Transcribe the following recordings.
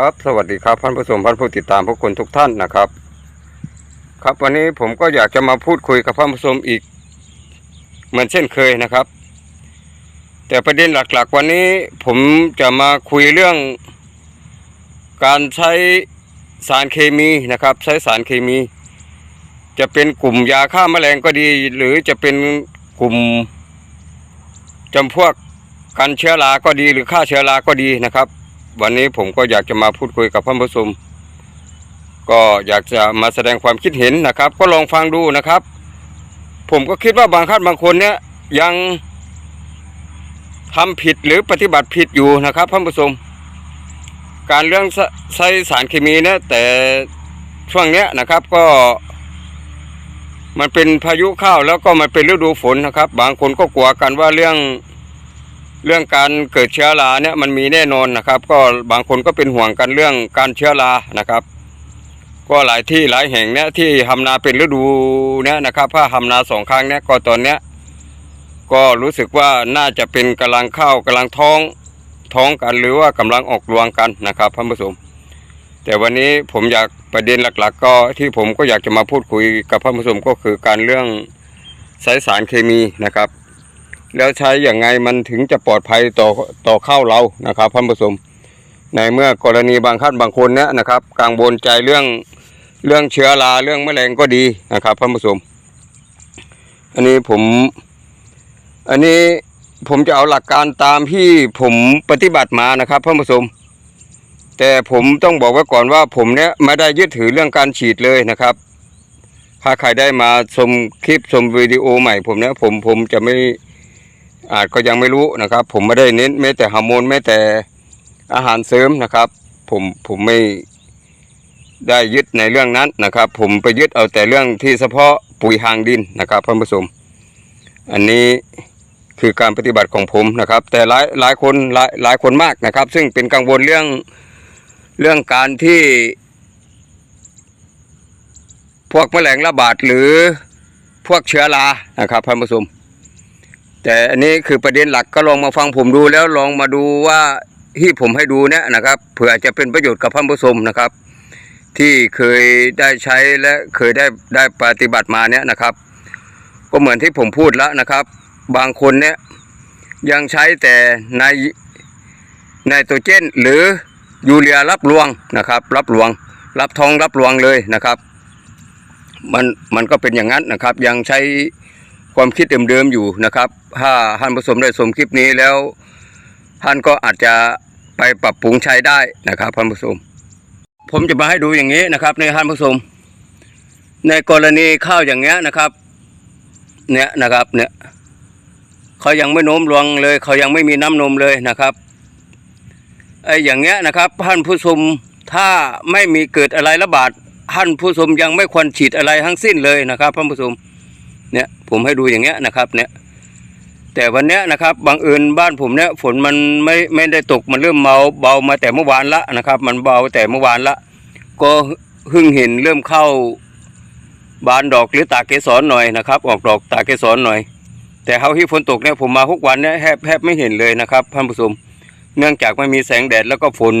ครับสวัสดีครับท่านผู้ชมท่านผู้ติดตามทุกคนทุกท่านนะครับ ครับวันนี้ผมก็อยากจะมาพูดคุยกับท่านผู้ชมอีก เหมือนเช่นเคยนะครับ แต่ประเด็นหลักๆ วันนี้ผมจะมาคุยเรื่อง การใช้สารเคมีนะครับ ใช้สารเคมี จะเป็นกลุ่มยาฆ่าแมลงก็ดี หรือจะเป็นกลุ่มจำพวกกันเชื้อราก็ดีหรือฆ่าเชื้อราก็ดีนะครับ วันนี้ผมก็อยากจะมาพูดคุยกับท่านผู้ชมก็อยากจะมาแสดงความคิดเห็นนะครับ ก็ลองฟังดูนะครับ ผมก็คิดว่าบางท่านบางคนเนี่ยยังทำผิดหรือปฏิบัติผิดอยู่นะครับท่านผู้ชมการเรื่องใใช้สารเคมีเนี่ยแต่ช่วงเนี้ยนะครับก็ มันเป็นพายุเข้าแล้วก็มันเป็นฤดูฝนนะครับ บางคนก็กลัวกันว่าเรื่อง เรื่องการเกิดเชื้อราเนี่ยมันมีแน่นอนนะครับ ก็บางคนก็เป็นห่วงกันเรื่องการเชื้อรานะครับ ก็หลายที่หลายแห่งเนี่ยที่ทำนาเป็นฤดูเนี่ยนะครับถ้าทำนาสองครั้งเนี่ยก็ตอนเนี้ยก็รู้สึกว่าน่าจะเป็นกำลังเข้ากำลังท้องท้องกันหรือว่ากำลังออกรวงกันนะครับท่านผู้ชมแต่วันนี้ผมอยากประเด็นหลัก ๆ ก็ที่ผมก็อยากจะมาพูดคุยกับท่านผู้ชมก็คือการเรื่องใช้สารเคมีนะครับ แล้วใช้อย่างไงมันถึงจะปลอดภัยต่อต่อข้าวเรานะครับท่านผู้ชมในเมื่อกรณีบางท่านบางคนเนี่ยนะครับกังวลใจเรื่องเรื่องเชื้อราเรื่องแมลงก็ดีนะครับท่านผู้ชมอันนี้ผม อันนี้ผมจะเอาหลักการตามที่ผมปฏิบัติมานะครับท่านผู้ชมแต่ผมต้องบอกไว้ก่อนว่าผมเนี่ยไม่ได้ยึดถือเรื่องการฉีดเลยนะครับถ้าใครได้มาชมคลิปชมวิดีโอใหม่ผมเนี่ยผมผมจะไม่ อาจก็ยังไม่รู้นะครับ ผมไม่ได้เน้นแม้แต่ฮอร์โมนแม้แต่อาหารเสริมนะครับ ผมผมไม่ได้ยึดในเรื่องนั้นนะครับ ผมไปยึดเอาแต่เรื่องที่เฉพาะปุ๋ยหางดินนะครับท่านผู้ชมอันนี้คือการปฏิบัติของผมนะครับ แต่หลายหลายคนหลายหลายคนมากนะครับ ซึ่งเป็นกังวลเรื่องเรื่องการที่ พวกแมลงระบาดหรือพวกเชื้อรานะครับท่านผู้ชม แต่อันนี้คือประเด็นหลักก็ลองมาฟังผมดูแล้วลองมาดูว่าที่ผมให้ดูเนี่ยนะครับเผื่อจะเป็นประโยชน์กับท่านผู้ชมนะครับ ที่เคยได้ใช้และเคยได้ได้ปฏิบัติมาเนี่ยนะครับ ก็เหมือนที่ผมพูดแล้วนะครับ บางคนเนี่ยยังใช้แต่ในในตัวเจนหรือยูเรียรับรวงนะครับ รับรวง รับทองรับรวงเลยนะครับ มันมันก็เป็นอย่างนั้นนะครับ ยังใช้ ความคิดเดิมๆอยู่นะครับ ถ้าท่านผู้ชมได้ชมคลิปนี้แล้วท่านก็อาจจะไปปรับปรุงใช้ได้นะครับท่านผู้ชมผมจะมาให้ดูอย่างนี้นะครับในท่านผู้ชมในกรณีข้าวอย่างเงี้ยนะครับ เนี่ยนะครับเนี่ยเขายังไม่โน้มรวงเลยเขายังไม่มีน้ำนมเลยนะครับไอ้อย่างเงี้ยนะครับท่านผู้ชมถ้าไม่มีเกิดอะไรระบาดท่านผู้ชมยังไม่ควรฉีดอะไรทั้งสิ้นเลยนะครับท่านผู้ชม เนี่ยผมให้ดูอย่างเงี้ยนะครับเนี่ยแต่วันเนี้ยนะครับบางเอิญบ้านผมเนี่ยฝนมันไม่ไม่ได้ตกมันเริ่มเมาเบามาแต่เมื่อวานละนะครับ มันเบาแต่เมื่อวานละ ก็เพิ่งเห็นเริ่มเข้าบานดอกหรือตาเกสรหน่อยนะครับ ออกดอกตาเกสรหน่อย แต่เขาที่ฝนตกเนี่ยผมมาทุกวันเนี่ยแทบแทบไม่เห็นเลยนะครับท่านผู้ชมเนื่องจากไม่มีแสงแดดแล้วก็ฝน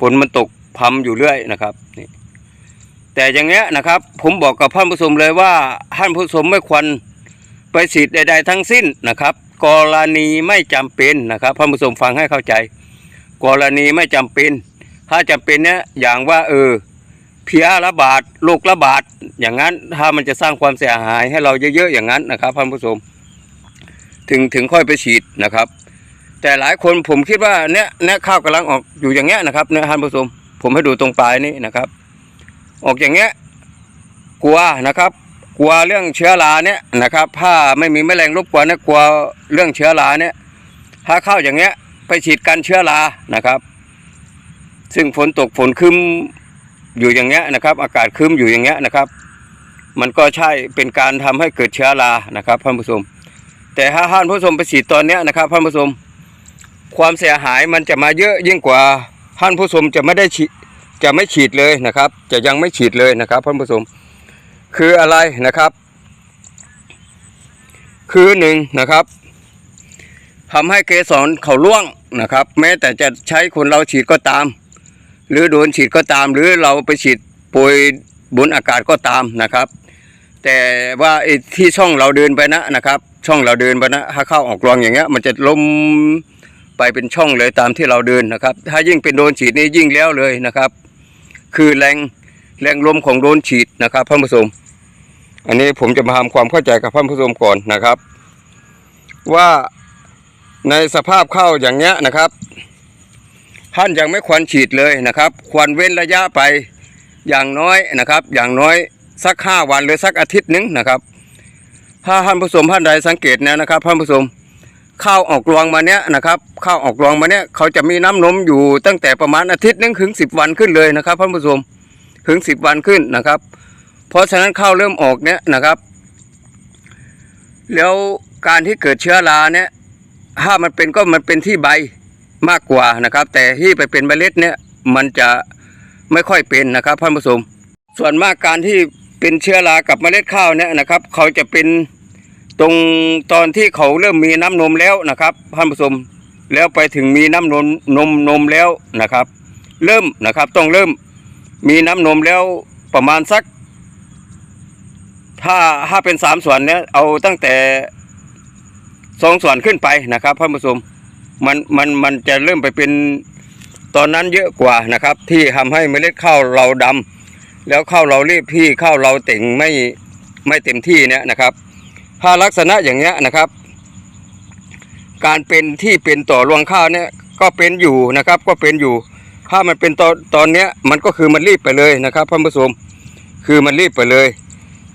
ฝนมันตกพรำอยู่เรื่อยนะครับนี่ แต่อย่างเงี้ยนะครับ ผมบอกกับท่านผู้ชมเลยว่าท่านผู้ชมไม่ควรไปฉีดใด ๆ ทั้งสิ้นนะครับ กรณีไม่จำเป็นนะครับท่านผู้ชมฟังให้เข้าใจ กรณีไม่จำเป็น ถ้าจำเป็นเนี่ยอย่างว่าเออเพียระบาดโรคระบาดอย่างนั้นถ้ามันจะสร้างความเสียหายให้เราเยอะๆอย่างนั้นนะครับท่านผู้ชมถึงถึงค่อยไปฉีดนะครับ แต่หลายคนผมคิดว่าเนี่ยเนี่ยข้าวกำลังออกอยู่อย่างเงี้ยนะครับเนี่ยท่านผู้ชมผมให้ดูตรงปลายนี้นะครับ ออกอย่างเงี้ยกลัวนะครับ กลัวเรื่องเชื้อราเนี่ยนะครับ ถ้าไม่มีแมลงรบกวนเนี่ยกลัวเรื่องเชื้อราเนี่ย ถ้าเข้าอย่างเงี้ย ไปฉีดกันเชื้อรานะครับ ซึ่งฝนตกฝนคึมอยู่อย่างเงี้ยนะครับ อากาศคึมอยู่อย่างเงี้ยนะครับ มันก็ใช่เป็นการทำให้เกิดเชื้อรานะครับท่านผู้ชมแต่ถ้าท่านผู้ชมไปฉีดตอนเนี้ยนะครับท่านผู้ชมความเสียหายมันจะมาเยอะยิ่งกว่าท่านผู้ชมจะไม่ได้ฉีด จะไม่ฉีดเลยนะครับ จะยังไม่ฉีดเลยนะครับท่านผู้ชมคืออะไรนะครับ คือหนึ่งนะครับทำให้เกสรเขาล่วงนะครับ แม้แต่จะใช้คนเราฉีดก็ตาม หรือโดนฉีดก็ตาม หรือเราไปฉีดโปรยบนอากาศก็ตามนะครับ แต่ว่าไอ้ที่ช่องเราเดินไปนะนะครับ ช่องเราเดินไปนะถ้าเข้าออกรองอย่างเงี้ย มันจะล้มไปเป็นช่องเลยตามที่เราเดินนะครับ ถ้ายิ่งเป็นโดนฉีดนี่ยิ่งแล้วเลยนะครับ คือแรงแรงลมของโดนฉีดนะครับท่านผู้ชมอันนี้ผมจะมาทำความเข้าใจกับท่านผู้ชมก่อนนะครับ ว่าในสภาพข้าวอย่างเงี้ยนะครับ ท่านยังไม่ควรฉีดเลยนะครับ ควรเว้นระยะไปอย่างน้อยนะครับ อย่างน้อยสักห้าวันหรือสักอาทิตย์หนึงนะครับ ถ้าท่านผู้ชมท่านใดสังเกตนี่ยนะครับท่านผู้ชม ข้าวออกรวงมาเนี้ยนะครับข้าวออกรวงมาเนี้ยเขาจะมีน้ำนมอยู่ตั้งแต่ประมาณอาทิตย์นึงถึงสิบวันขึ้นเลยนะครับท่านผู้ชมถึงสิบวันขึ้นนะครับ เพราะฉะนั้นข้าวเริ่มออกเนี้ยนะครับ แล้วการที่เกิดเชื้อราเนี่ยถ้ามันเป็นก็มันเป็นที่ใบมากกว่านะครับ แต่ที่ไปเป็นเมล็ดเนี่ยมันจะไม่ค่อยเป็นนะครับท่านผู้ชมส่วนมากการที่เป็นเชื้อรากับเมล็ดข้าวเนี่ยนะครับ เขาจะเป็น ตรงตอนที่เขาเริ่มมีน้ำนมแล้วนะครับท่านผู้ชมแล้วไปถึงมีน้ำนมนมนมแล้วนะครับ เริ่มนะครับต้องเริ่มมีน้ำนมแล้วประมาณสัก ถ้าถ้าเป็นสามส่วนเนี้ยเอาตั้งแต่สองส่วนขึ้นไปนะครับท่านผู้ชมมันมันมันจะเริ่มไปเป็นตอนนั้นเยอะกว่านะครับ ที่ทำให้เมล็ดข้าวเราดำแล้วข้าวเรารีบที่ข้าวเราเต่งไม่ไม่เต็มที่เนี่ยนะครับ ถ้าลักษณะอย่างเงี้ยนะครับ การเป็นที่เป็นต่อรวงข้าวเนี่ยก็เป็นอยู่นะครับ ก็เป็นอยู่ ถ้ามันเป็นตอนตอนเนี้ยมันก็คือมันรีบไปเลยนะครับท่านผู้ชมคือมันรีบไปเลย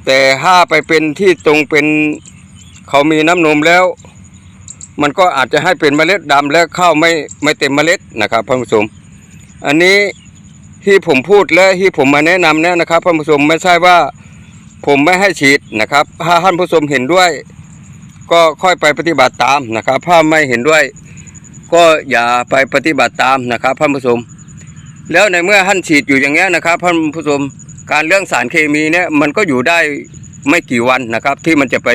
แต่ถ้าไปเป็นที่ตรงเป็นเขามีน้ำนมแล้ว มันก็อาจจะให้เป็นเมล็ดดำและข้าวไม่ไม่เต็มเมล็ดนะครับท่านผู้ชมอันนี้ที่ผมพูดและที่ผมมาแนะนำเนี่ยนะครับท่านผู้ชมไม่ใช่ว่า ผมไม่ให้ฉีดนะครับ ถ้าท่านผู้ชมเห็นด้วย ก็ค่อยไปปฏิบัติตามนะครับ ถ้าไม่เห็นด้วย ก็อย่าไปปฏิบัติตามนะครับท่านผู้ชมแล้วในเมื่อท่านฉีดอยู่อย่างเงี้ยนะครับท่านผู้ชมการเรื่องสารเคมีเนี่ยมันก็อยู่ได้ไม่กี่วันนะครับ ที่มันจะไป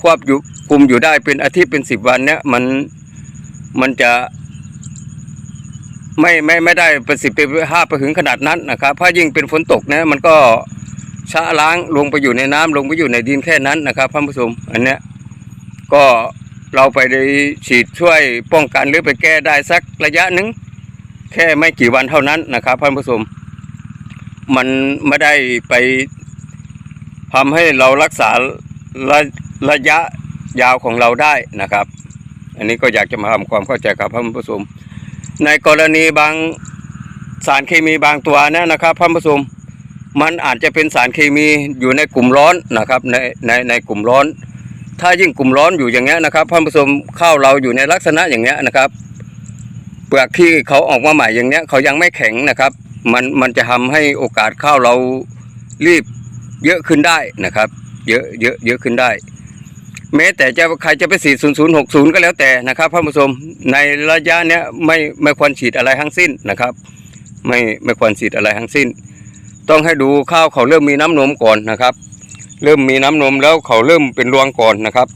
ควบอยู่คุมอยู่ได้เป็นอาทิตย์เป็นสิบวันเนี่ยมันมันจะไม่ไม่ไม่ได้ประสิทธิภาพไปถึงขนาดนั้นนะครับถ้ายิ่งเป็นฝนตกเนี่ยมันก็ ชะล้างลงไปอยู่ในน้ำลงไปอยู่ในดินแค่นั้นนะครับท่านผู้ชมอันเนี้ยก็เราไปได้ฉีดช่วยป้องกันหรือไปแก้ได้สักระยะหนึ่งแค่ไม่กี่วันเท่านั้นนะครับท่านผู้ชมมันไม่ได้ไปทำให้เรารักษาระระยะยาวของเราได้นะครับ อันนี้ก็อยากจะมาทำความเข้าใจกับท่านผู้ชมในกรณีบางสารเคมีบางตัวเนยนะครับท่านผู้ชม มันอาจจะเป็นสารเคมีอยู่ในกลุ่มร้อนนะครับในในในกลุ่มร้อน ถ้ายิ่งกลุ่มร้อนอยู่อย่างเงี้ยนะครับท่นผู้ชมข้าวเราอยู่ในลักษณะอย่างเงี้ยนะครับ เปลือกที่เขาออกมาใหม่อย่างเนี้ยเขายังไม่แข็งนะครับ มันมันจะทำให้โอกาสข้าวเรารีบเยอะขึ้นได้นะครับ เยอะเยอะเยอะขึ้นได้แม้แต่จะใครจะไปฉีด 0060 ก็แล้วแต่นะครับท่านผู้ชมในระยะเนี้ยไม่ไม่ควรฉีดอะไรทั้งสิ้นนะครับ ไม่ไม่ควรฉีดอะไรทั้งสิ้น ต้องให้ดูข้าวเขาเริ่มมีน้ำนมก่อนนะครับ เริ่มมีน้ำนมแล้วเขาเริ่มเป็นรวงก่อนนะครับ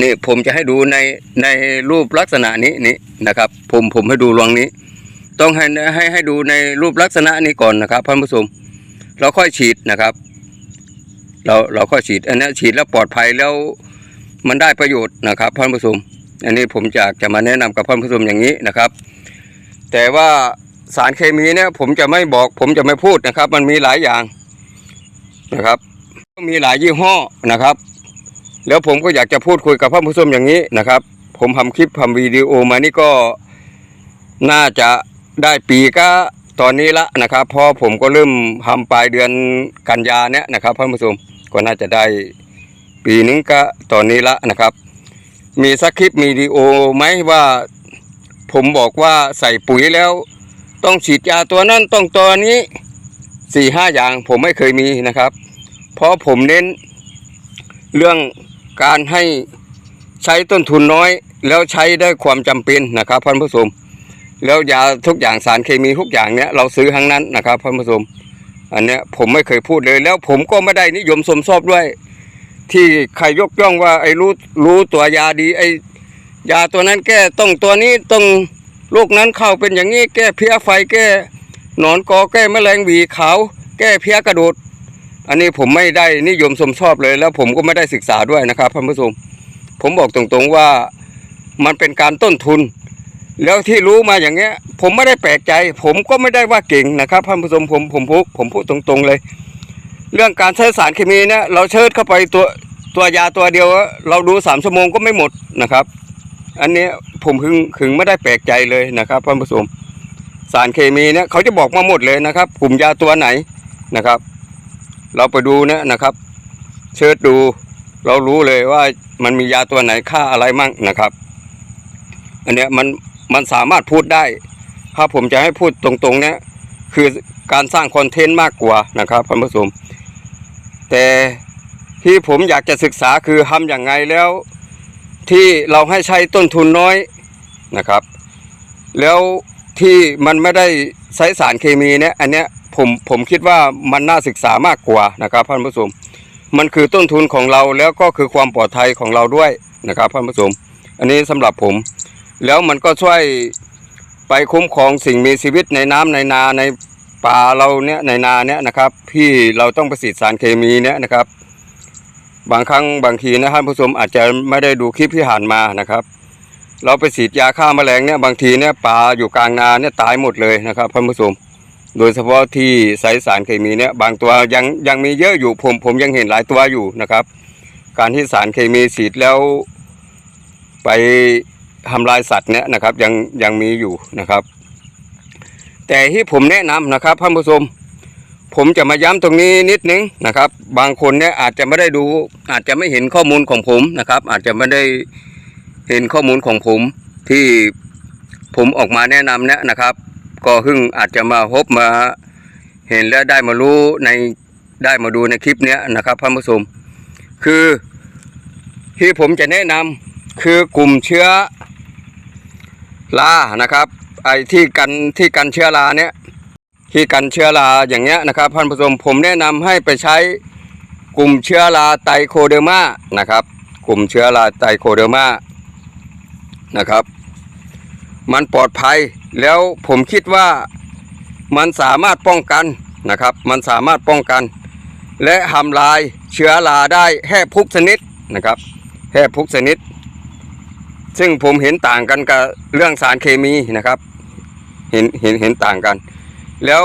นี่ผมจะให้ดูในในรูปลักษณะนี้นี่นะครับ ผมผมให้ดูรวงนี้ ต้องให้ให้ให้ดูในรูปลักษณะนี้ก่อนนะครับท่านผู้ชมเราค่อยฉีดนะครับ เราเราค่อยฉีด อันนี้ฉีดแล้วปลอดภัยแล้วมันได้ประโยชน์นะครับท่านผู้ชมอันนี้ผมอยากจะมาแนะนำกับท่านผู้ชมอย่างนี้นะครับ แต่ว่า สารเคมีเนี่ยผมจะไม่บอก ผมจะไม่พูดนะครับ มันมีหลายอย่างนะครับ มีหลายยี่ห้อนะครับ แล้วผมก็อยากจะพูดคุยกับท่านผู้ชมอย่างนี้นะครับ ผมทำคลิปทำวิดีโอมานี่ก็น่าจะได้ปีก็ตอนนี้ละนะครับพราะผมก็เริ่มทำปลายเดือนกันยาเนี่ยนะครับท่านผู้ชมก็น่าจะได้ปีนึงก็ตอนนี้ละนะครับ มีสักคลิปมีวิดีโอไหมว่าผมบอกว่าใส่ปุ๋ยแล้ว ต้องฉีดยาตัวนั้นต้องตัวนี้สี่ห้าอย่างผมไม่เคยมีนะครับ เพราะผมเน้นเรื่องการให้ใช้ต้นทุนน้อย แล้วใช้ได้ความจำเป็นนะครับท่านผู้ชมแล้วยาทุกอย่างสารเคมีทุกอย่างเนี้ยเราซื้อทั้งนั้นนะครับท่านผู้ชมอันเนี้ยผมไม่เคยพูดเลย แล้วผมก็ไม่ได้นิยมสมชอบด้วย ที่ใครยกย่องว่าไอ้รู้รู้ตัวยาดีไอ้ยาตัวนั้นแก้ต้องตัวนี้ต้อง โรคนั้นเข้าเป็นอย่างนี้แก้เพี้ยไฟแก้หนอนกอแก้แมลงหวีขาว แก้เพี้ยกระโดด อันนี้ผมไม่ได้นิยมชมชอบเลย แล้วผมก็ไม่ได้ศึกษาด้วยนะครับท่านผู้ชมผมบอกตรงๆว่ามันเป็นการต้นทุน แล้วที่รู้มาอย่างเงี้ย ผมไม่ได้แปลกใจ ผมก็ไม่ได้ว่าเก่งนะครับท่านผู้ชมผมผมพูดผมพูดตรงๆเลย เรื่องการใช้สารเคมีเนี่ยเราเชิดเข้าไปตัวตัวยาตัวเดียว เราดูสามชั่วโมงก็ไม่หมดนะครับ อันนี้ผมถึงถึงไม่ได้แปลกใจเลยนะครับท่านผู้ชมสารเคมีเนี่ยเขาจะบอกมาหมดเลยนะครับ กลุ่มยาตัวไหนนะครับ เราไปดูนี่ยนะครับ เชิดดู เรารู้เลยว่ามันมียาตัวไหนค่าอะไรมั่งนะครับ อันเนี้ยมันมันสามารถพูดได้ ถ้าผมจะให้พูดตรงๆเนี่ยคือการสร้างคอนเทนต์มากกว่านะครับท่านผู้ชมแต่ที่ผมอยากจะศึกษาคือทำอย่างไงแล้ว ที่เราให้ใช้ต้นทุนน้อยนะครับ แล้วที่มันไม่ได้ใช้สารเคมีเนี่ยอันเนี้ยผมผมคิดว่ามันน่าศึกษามากกว่านะครับท่านผู้ชมมันคือต้นทุนของเราแล้วก็คือความปลอดภัยของเราด้วยนะครับท่านผู้ชมอันนี้สำหรับผม แล้วมันก็ช่วยไปคุ้มครองสิ่งมีชีวิตในน้ำในนาในป่าเราเนี่ยในนาเนี่ยนะครับที่เราต้องไปฉีดสารเคมีเนี่ยนะครับ บางครั้งบางทีนะท่านผู้ชมอาจจะไม่ได้ดูคลิปที่ผ่านมานะครับ เราไปฉีดยาฆ่าแมลงเนี่ยบางทีเนี่ยปลาอยู่กลางนาเนี่ยตายหมดเลยนะครับท่านผู้ชมโดยเฉพาะที่ใช้สารเคมีเนี่ยบางตัวยังยังมีเยอะอยู่ผมผมยังเห็นหลายตัวอยู่นะครับ การที่สารเคมีฉีดแล้ว ไปทำลายสัตว์เนี่ยนะครับยังยังมีอยู่นะครับ แต่ที่ผมแนะนำนะครับท่านผู้ชม ผมจะมาย้ำตรงนี้นิดนึงนะครับ บางคนเนี่ยอาจจะไม่ได้ดู อาจจะไม่เห็นข้อมูลของผมนะครับ อาจจะไม่ได้เห็นข้อมูลของผมที่ผมออกมาแนะนำเนี่ยนะครับ ก็เพิ่งอาจจะมาพบมาเห็นและได้มารู้ในได้มาดูในคลิปเนี้ยนะครับท่านผู้ชมคือที่ผมจะแนะนำคือกลุ่มเชื้อรานะครับไอ้ที่กันที่กันเชื้อราเนี่ย ที่กันเชื้อราอย่างเงี้ยนะครับท่านผู้ชมผมแนะนำให้ไปใช้กลุ่มเชื้อราไตโคเดอร์มานะครับ กลุ่มเชื้อราไตโคเดอร์มานะครับ มันปลอดภัยแล้วผมคิดว่ามันสามารถป้องกันนะครับ มันสามารถป้องกัน และทำลายเชื้อราได้แค่พุกชนิดนะครับแค่พุกชนิด ซึ่งผมเห็นต่างกันกับเรื่องสารเคมีนะครับ เห็นเห็นเห็นต่างกัน แล้ว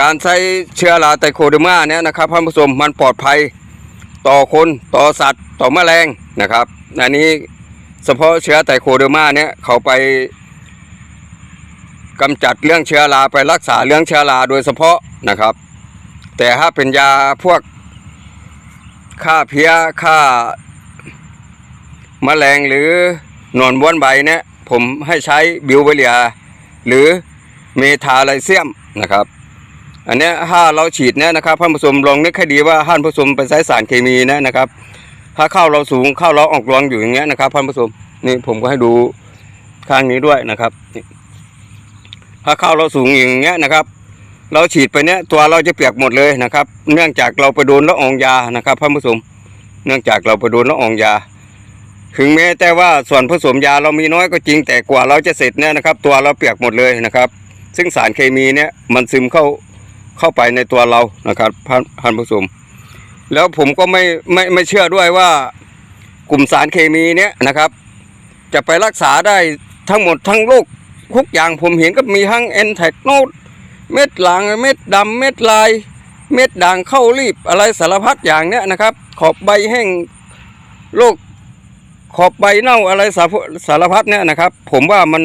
การใช้เชื้อราไตโคเดอร์มาเนี่ยนะครับท่านผู้ชมมันปลอดภัยต่อคนต่อสัตว์ ต่อแมลงนะครับอันนี้เฉพาะเชื้อไตโคเดอร์มาเนี่ยเขาไปกำจัดเรื่องเชื้อราไปรักษาเรื่องเชื้อราโดยเฉพาะนะครับ แต่ถ้าเป็นยาพวกฆ่าเพี้ยฆ่าแมลงหรือหนอนบ้วนใบเนี่ยผมให้ใช้บิวเวเลียหรือ เมทาไลเซียมนะครับ อันนี้ถ้าเราฉีดเนี่ยนะครับท่านผู้ชมลองนึกให้ดีว่าท่านผู้ชมไปใช้สารเคมีนะนะครับ ถ้าเข้าเราสูงเข้าเราออกรวงอยู่อย่างเงี้ยนะครับท่านผู้ชมนี่ผมก็ให้ดูข้างนี้ด้วยนะครับ ถ้าเข้าเราสูงอย่างเงี้ยนะครับ เราฉีดไปเนี้ยตัวเราจะเปียกหมดเลยนะครับ เนื่องจากเราไปโดนละอองยานะครับท่านผู้ชมเนื่องจากเราไปโดนละอองยา ถึงแม้แต่ว่าส่วนผสมยาเรามีน้อยก็จริงแต่กว่าเราจะเสร็จเนี่ยนะครับ ตัวเราเปียกหมดเลยนะครับ ซึ่งสารเคมีเนี่ยมันซึมเข้าเข้าไปในตัวเรานะครับท่านท่านผู้ชมแล้วผมก็ไม่ไม่ไม่เชื่อด้วยว่ากลุ่มสารเคมีเนี่ยนะครับ จะไปรักษาได้ทั้งหมดทั้งโรคทุกอย่างผมเห็นก็มีทั้งแอนแทกโนดเม็ดหลังเม็ดดำเม็ดลาย เม็ดด่างเข้ารีบอะไรสารพัดอย่างเนี้ยนะครับ ขอบใบแห้งโรคขอบใบเน่าอะไรสารพัดสารพัดเนี่ยนะครับ ผมว่ามัน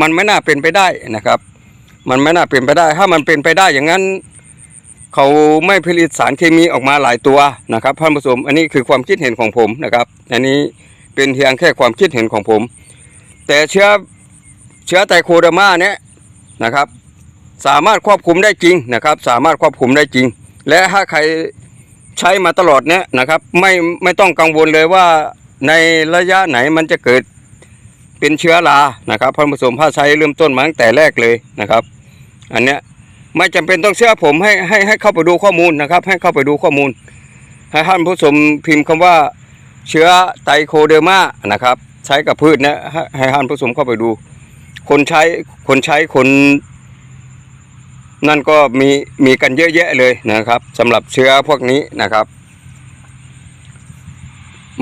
มันไม่น่าเป็นไปได้นะครับ มันไม่น่าเป็นไปได้ ถ้ามันเป็นไปได้อย่างนั้นเขาไม่ผลิตสารเคมีออกมาหลายตัวนะครับท่านผู้ชมอันนี้คือความคิดเห็นของผมนะครับ อันนี้เป็นเพียงแค่ความคิดเห็นของผม แต่เชื้อเชื้อไตโคเดอร์มาเนี่ยนะครับ สามารถควบคุมได้จริงนะครับ สามารถควบคุมได้จริง และถ้าใครใช้มาตลอดเนี่ยนะครับ ไม่ไม่ต้องกังวลเลยว่าในระยะไหนมันจะเกิด เป็นเชื้อรานะครับท่านผู้ชมถ้าใช้เริ่มต้นมาตั้งแต่แรกเลยนะครับ อันเนี้ยไม่จำเป็นต้องเชื่อผมให้ให้ให้เข้าไปดูข้อมูลนะครับ ให้เข้าไปดูข้อมูล ให้ท่านผู้ชมพิมพ์คำว่าเชื้อไตโคเดอร์มานะครับ ใช้กับพืชนี่ยให้ห้ท่านผู้ชมเข้าไปดู คนใช้คนใช้คนนั่นก็มีมีกันเยอะแยะเลยนะครับสำหรับเชื้อพวกนี้นะครับ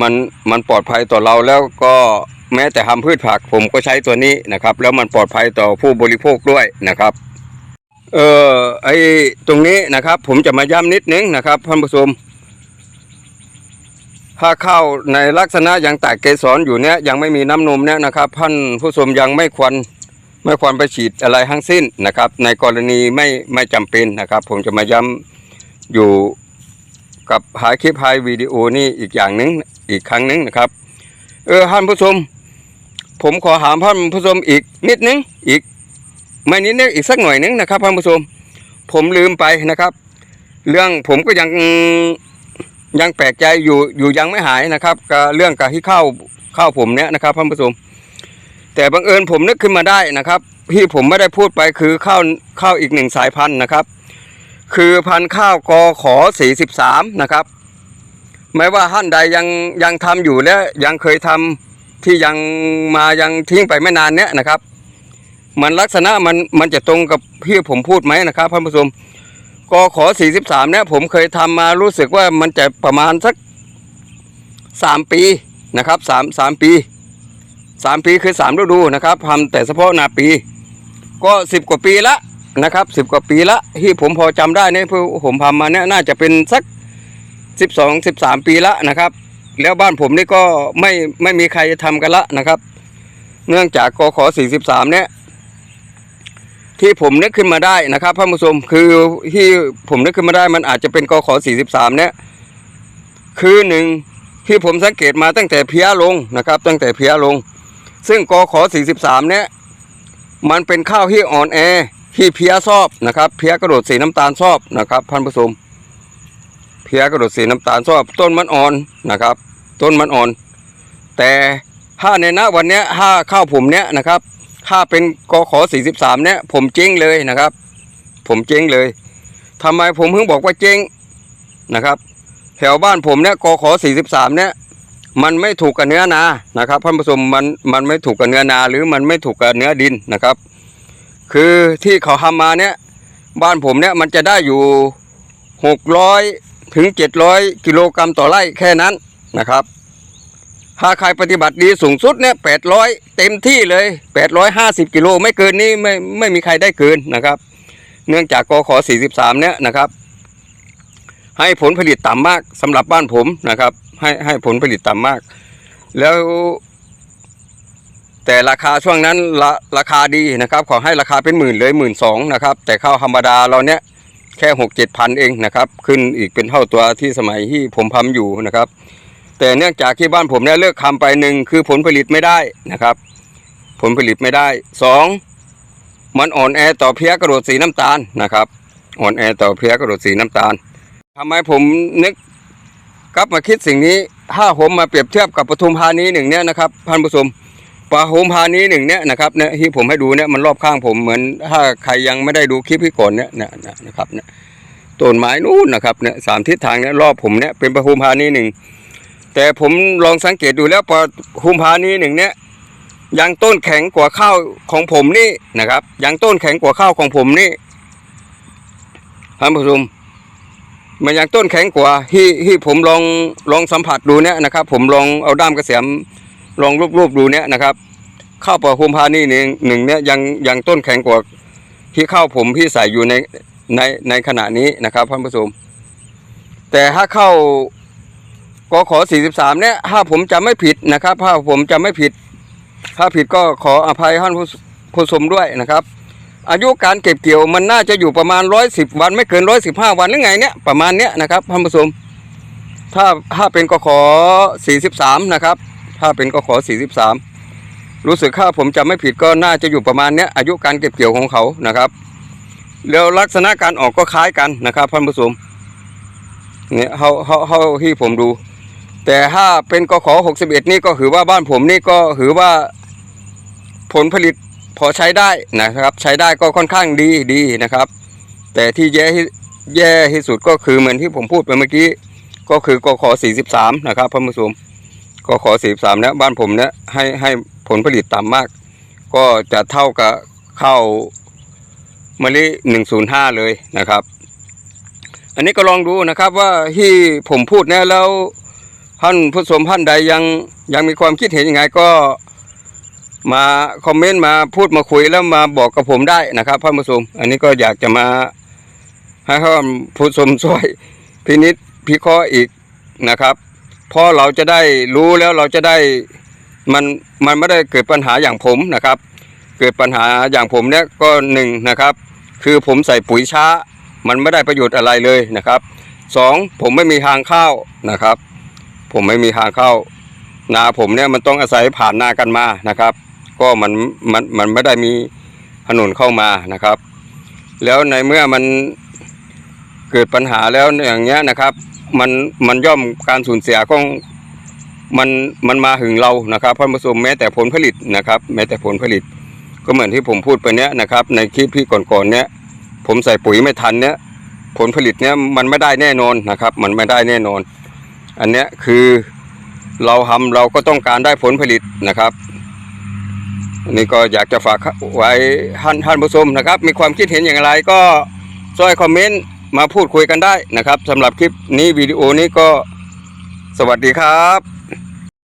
มันมันปลอดภัยต่อเราแล้วก็ แม้แต่ทำพืชผักผมก็ใช้ตัวนี้นะครับ แล้วมันปลอดภัยต่อผู้บริโภคด้วยนะครับ เออไอตรงนี้นะครับ ผมจะมาย้ำนิดนึงนะครับท่านผู้ชมถ้าเข้าในลักษณะยังแตกเกสรอยู่เนี้ยยังไม่มีน้ำนมเนี่ยนะครับท่านผู้ชมยังไม่ควรไม่ควรไปฉีดอะไรทั้งสิ้นนะครับ ในกรณีไม่ไม่จำเป็นนะครับ ผมจะมาย้ำอยู่กับหาคลิปไฮวิดีโอนี่อีกอย่างหนึงอีกครั้งหนึงนะครับ เออท่านผู้ชม ผมขอถามท่านผู้ชมอีกนิดนึงอีก ไม่นิดนึงอีกสักหน่อยนึงนะครับท่านผู้ชม ผมลืมไปนะครับ เรื่องผมก็ยังยังแปลกใจอยู่อยู่ยังไม่หายนะครับกับเรื่องกับที่เข้าเข้าผมเนี้ยนะครับท่านผู้ชม แต่บังเอิญผมนึกขึ้นมาได้นะครับที่ผมไม่ได้พูดไปคือข้าวข้าวอีกหนึ่งสายพันธุ์นะครับ คือพันธุ์ข้าวกอขอ43นะครับ ไม่ว่าท่านใดยังยังทำอยู่และยังเคยทำ ที่ยังมายังทิ้งไปไม่นานเนี้ยนะครับ มันลักษณะมันมันจะตรงกับที่ผมพูดไหมนะครับท่านผู้ชมกขอ43เนี่ยผมเคยทำมารู้สึกว่ามันจะประมาณสักสามปีนะครับสามสามปีสามปีคือสามฤดูนะครับทำแต่เฉพาะนาปี ก็สิบกว่าปีละนะครับสิบกว่าปีละที่ผมพอจำได้เนี่ยผมทำมาเนี่ยน่าจะเป็นสักสิบสองสิบสามปีละนะครับ แล้วบ้านผมนี่ก็ไม่ไม่มีใครทำกันละนะครับ เนื่องจากกขอ43เนี่ยที่ผมนึกขึ้นมาได้นะครับท่านผู้ชมคือที่ผมนึกขึ้นมาได้มันอาจจะเป็นกขอ43เนี่ยคือหนึ่งที่ผมสังเกตมาตั้งแต่เพี้ยลงนะครับ ตั้งแต่เพี้ยลง ซึ่งกขอ43เนี่ยมันเป็นข้าวที่อ่อนแอที่เพี้ยชอบนะครับ เพี้ยกระโดดสีน้ำตาลชอบนะครับท่านผู้ชมเพี้ยกระโดดสีน้ำตาลชอบต้นมันอ่อนนะครับ ต้นมันอ่อน แต่ถ้าในณวันเนี้ยถ้าข้าวผมเนี้ยนะครับถ้าเป็นกขอ43เนี่ยผมเจ๊งเลยนะครับ ผมเจ๊งเลยทำไมผมเพิ่งบอกว่าเจ๊งนะครับ แถวบ้านผมเนี่ยกขอ43เนี่ยมันไม่ถูกกับเนื้อนานะครับท่านผู้ชมมันมันไม่ถูกกับเนื้อนาหรือมันไม่ถูกกับเนื้อดินนะครับ คือที่เขาทำมาเนี่ยบ้านผมเนี่ยมันจะได้อยู่ 600 ถึง 700 กิโลกรัมต่อไร่แค่นั้น นะครับ ถ้าใครปฏิบัติดีสูงสุดเนี่ย800เต็มที่เลย850กิโลไม่เกินนี้ไม่ไม่มีใครได้เกินนะครับ เนื่องจากกขอ43เนี่ยนะครับ ให้ผลผลิตต่ำมากสำหรับบ้านผมนะครับ ให้ให้ผลผลิตต่ำมาก แล้วแต่ราคาช่วงนั้นราราคาดีนะครับ ขอให้ราคาเป็นหมื่นเลยหมื่นสองนะครับ แต่ข้าวธรรมดาเราเนี้ยแค่หกเจ็ดพันเองนะครับ ขึ้นอีกเป็นเท่าตัวที่สมัยที่ผมทำอยู่นะครับ แต่เนื่องจากที่บ้านผมเนี่ยเลิกทำไปหนึ่งคือผลผลิตไม่ได้นะครับ ผลผลิตไม่ได้สองมันอ่อนแอต่อเพี้ยกระโดดสีน้ำตาลนะครับ อ่อนแอต่อเพี้ยกระโดดสีน้ำตาลทำไมผมนึกกลับมาคิดสิ่งนี้ถ้าผมมาเปรียบเทียบกับปทุมธานีหนึ่งเนี่ยนะครับท่านผู้ชมปทุมธานีหนึ่งเนี่ยนะครับเนี่ยที่ผมให้ดูเนี่ยมันรอบข้างผมเหมือนถ้าใครยังไม่ได้ดูคลิปที่ก่อนเนี่ยนี่ยเนี่ยนะครับเนี่ยต้นไม้นู่นนะครับเนี่ยสามทิศทางเนี่ยรอบผมเนี่ยเป็นปทุมธานีหนึ่ง แต่ผมลองสังเกตดูแล้วพอคุมพานี้หนึ่งเนี่ยยังต้นแข็งกว่าข้าวของผมนี่นะครับยังต้นแข็งกว่าข้าวของผมนี่ท่านผู้ชมมันยังต้นแข็งกว่าที่ที่ผมลองลองสัมผัสดูเนี่ยนะครับ ผมลองเอาด้ามกระเสียมลองรูปๆดูเนี่ยนะครับ ข้าวปลาคุมพานี่หนึ่งหนึ่งเนี่ยยังยังต้นแข็งกว่าที่ข้าวผมที่ใส่อยู่ในในในขณะนี้นะครับท่านผู้ชมแต่ถ้าเข้า กขอ43 เนี่ย ถ้าผมจำไม่ผิดนะครับ ถ้าผมจำไม่ผิด ถ้าผิดก็ขออภัยท่านผู้ผู้ชมด้วยนะครับ อายุการเก็บเกี่ยวมันน่าจะอยู่ประมาณ 110 วันไม่เกิน 115 วันหรือไงเนี่ยประมาณเนี้ยนะครับท่านผู้ชมถ้าถ้าเป็นกขอ43 นะครับ ถ้าเป็นกขอ43 รู้สึกถ้าผมจำไม่ผิดก็น่าจะอยู่ประมาณเนี้ยอายุการเก็บเกี่ยวของเขานะครับแล้วลักษณะการออกก็คล้ายกันนะครับท่านผู้ชมเนี่ยเขาเขาเขาที่ผมดู แต่ถ้าเป็นกขอ61 นี่ก็ถือว่าบ้านผมนี่ก็ถือว่าผลผลิตพอใช้ได้นะครับ ใช้ได้ก็ค่อนข้างดีดีนะครับ แต่ที่แย่ที่แย่ที่สุดก็คือเหมือนที่ผมพูดไปเมื่อกี้ ก็คือกขอ43 นะครับท่านผู้ชมกขอ43เนี่ยบ้านผมเนี่ยให้ให้ผลผลิตต่ำมาก ก็จะเท่ากับเข้ามะลิหนึ่งศูนย์ห้าเลยนะครับ อันนี้ก็ลองดูนะครับว่าที่ผมพูดเนี่ยแล้ว ท่านผู้ชมท่านใดยังยังมีความคิดเห็นยังไงก็มาคอมเมนต์มาพูดมาคุยแล้วมาบอกกับผมได้นะครับท่านผู้ชมอันนี้ก็อยากจะมาให้ท่านผู้ชมช่วยพินิจพิเคราะห์อีกนะครับเพราะเราจะได้รู้แล้วเราจะได้มันมันไม่ได้เกิดปัญหาอย่างผมนะครับ เกิดปัญหาอย่างผมเนี่ยก็หนึ่งนะครับ คือผมใส่ปุ๋ยช้า มันไม่ได้ประโยชน์อะไรเลยนะครับสองผมไม่มีทางเข้านะครับ ผมไม่มีทางเข้า นาผมเนี่ยมันต้องอาศัยผ่านนากันมานะครับ ก็มันมันมันไม่ได้มีถนนเข้ามานะครับ แล้วในเมื่อมันเกิดปัญหาแล้วอย่างเงี้ยนะครับ มันมันย่อมการสูญเสียของมันมันมาถึงเรานะครับท่านผู้ชมแม้แต่ผลผลิตนะครับ แม้แต่ผลผลิต ก็เหมือนที่ผมพูดไปเนี้ยนะครับ ในคลิปที่ก่อนๆเนี้ยผมใส่ปุ๋ยไม่ทันเนี้ยผลผลิตเนี้ยมันไม่ได้แน่นอนนะครับ มันไม่ได้แน่นอน อันเนี้ยคือเราทำเราก็ต้องการได้ผลผลิตนะครับอันนี้ก็อยากจะฝากไว้ท่านท่านผู้ชมนะครับ มีความคิดเห็นอย่างไรก็ช่วยคอมเมนต์มาพูดคุยกันได้นะครับสำหรับคลิปนี้วิดีโอนี้ก็สวัสดีครับ